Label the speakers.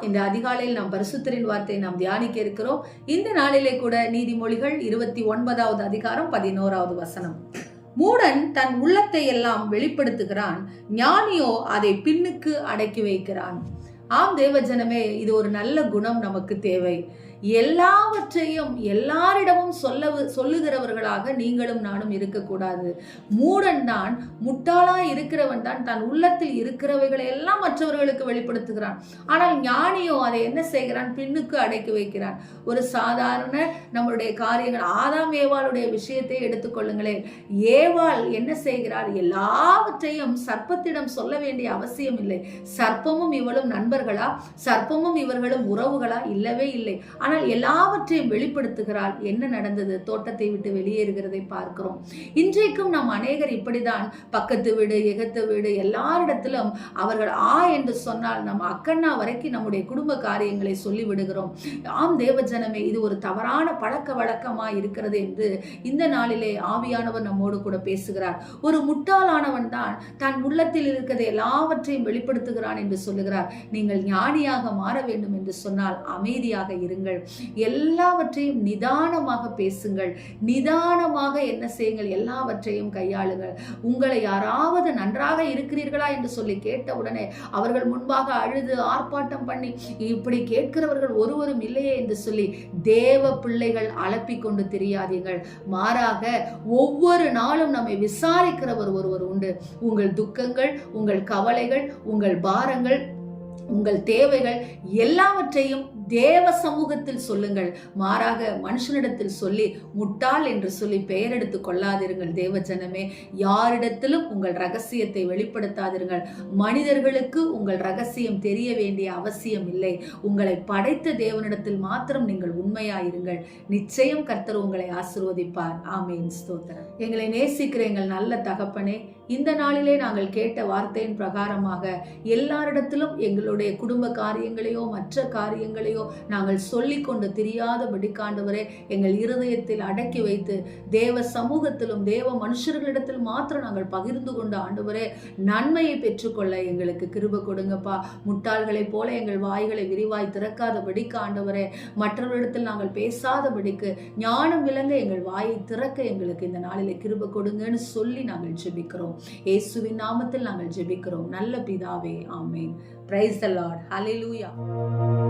Speaker 1: இந்த அதிகாலையில் நாம் பரிசுத்தரின் வார்த்தை நாம் தியானிக்க இருக்கிறோம். இந்த நாளிலே கூட நீதிமொழிகள் இருபத்தி ஒன்பதாவது அதிகாரம் பதினோராவது வசனம். மூடன் தன் உள்ளத்தை எல்லாம் வெளிப்படுத்துகிறான். ஞானியோ அதை பின்னுக்கு அடக்கி வைக்கிறான். ஆம் தேவஜனமே இது ஒரு நல்ல குணம் நமக்கு தேவை. எல்லாவற்றையும் எல்லாரிடமும் சொல்ல சொல்லுகிறவர்களாக நீங்களும் நானும் இருக்கக்கூடாது. மூடன் தான் முட்டாளா இருக்கிறவன் தான் தன் உள்ளத்தில் இருக்கிறவைகளை எல்லாம் மற்றவர்களுக்கு வெளிப்படுத்துகிறான். ஆனால் ஞானியோ அதை என்ன செய்கிறான்? பின்னுக்கு அடைக்கி வைக்கிறான். ஒரு சாதாரண நம்மளுடைய காரியங்கள் ஆதாம் ஏவாளுடைய விஷயத்தை எடுத்துக்கொள்ளுங்களேன். ஏவாள் என்ன செய்கிறார் எல்லாவற்றையும் சர்ப்பத்திடம் சொல்ல வேண்டிய அவசியம் இல்லை சர்ப்பமும் இவளும் நண்பர்களா? சர்ப்பமும் இவர்களும் உறவுகளா? இல்லவே இல்லை. ஆனால் எல்லாவற்றையும் வெளிப்படுத்துகிறாள். என்ன நடந்தது? தோட்டத்தை விட்டு வெளியேறுகிறதை பார்க்கிறோம். இன்றைக்கும் நாம் அநேகர் இப்படிதான். பக்கத்து வீடு எகத்து வீடு எல்லாரிடத்திலும் அவர்கள் ஆ என்று சொன்னால் நம் அக்கண்ணா வரைக்கும் நம்முடைய குடும்ப காரியங்களை சொல்லிவிடுகிறோம். ஆம் தேவஜனமே இது ஒரு தவறான பழக்க வழக்கமா இருக்கிறது என்று இந்த நாளிலே ஆவியானவர் நம்மோடு கூட பேசுகிறார். ஒரு முட்டாளானவன் தான் தன் உள்ளத்தில் இருக்கிறது எல்லாவற்றையும் வெளிப்படுத்துகிறான் என்று சொல்லுகிறார். நீங்கள் நீங்கள் ஞானியாக மாற வேண்டும் என்று சொன்னால் அமைதியாக இருங்கள். எல்லாவற்றையும் நிதானமாக பேசுங்கள். நிதானமாக என்ன செய்யுங்கள்? எல்லாவற்றையும் கையாளுங்கள். உங்களை யாராவது நன்றாக இருக்கிறீர்களா என்று சொல்லி கேட்ட உடனே அவர்கள் முன்பாக அழுது ஆர்ப்பாட்டம் பண்ணி இப்படி கேட்கிறவர்கள் ஒருவரும் இல்லையே என்று சொல்லி தேவ பிள்ளைகள் அலப்பிக்கொண்டு தெரியாதீர்கள். மாறாக ஒவ்வொரு நாளும் நம்மை விசாரிக்கிறவர் ஒருவர் உண்டு. உங்கள் துக்கங்கள் உங்கள் கவலைகள் உங்கள் பாரங்கள் உங்கள் தேவைகள் எல்லாவற்றையும் தேவ சமூகத்தில் சொல்லுங்கள். மாறாக மனுஷனிடத்தில் சொல்லி முட்டாள் என்று சொல்லி பெயர் எடுத்து கொள்ளாதிருங்கள் தேவ ஜனமே யாரிடத்திலும் உங்கள் ரகசியத்தை வெளிப்படுத்தாதிருங்கள். மனிதர்களுக்கு உங்கள் ரகசியம் தெரிய வேண்டிய அவசியம் இல்லை. உங்களை படைத்த தேவனிடத்தில் மாத்திரம் நீங்கள் உண்மையாயிருங்கள். நிச்சயம் கர்த்தர் உங்களை ஆசிர்வதிப்பார். ஆமேன். ஸ்தோத்திரம். எங்களை நேசிக்கிற எங்கள் நல்ல தகப்பனே இந்த நாளிலே நாங்கள் கேட்ட வார்த்தையின் பிரகாரமாக எல்லாரிடத்திலும் எங்களுடைய குடும்ப காரியங்களையோ மற்ற காரியங்களையோ நாங்கள் சொல்லி கொண்டு தெரியாதபடி காண்டவரே எங்கள் இருதயத்தில் அடக்கி வைத்து தேவ சமூகத்திலும் தேவ மனுஷர்களிடத்தில் மாத்திரம் நாங்கள் பகிர்ந்து கொண்டு ஆண்டவரே நன்மையை பெற்றுக்கொள்ள எங்களுக்கு கிருப கொடுங்கப்பா. முட்டாள்களைப் போல எங்கள் வாய்களை விரிவாய் திறக்காதபடி ஆண்டவரே மற்றவர்களிடத்தில் நாங்கள் பேசாதபடிக்கு ஞானம் விளங்க எங்கள் வாயை திறக்க எங்களுக்கு இந்த நாளிலே கிருப கொடுங்கன்னு சொல்லி நாங்கள் ஜெபிக்கிறோம். இயேசுவின் நாமத்தில் நாங்கள் ஜெபிக்கிறோம். நல்ல பிதாவே ஆமேன். Price allot Lord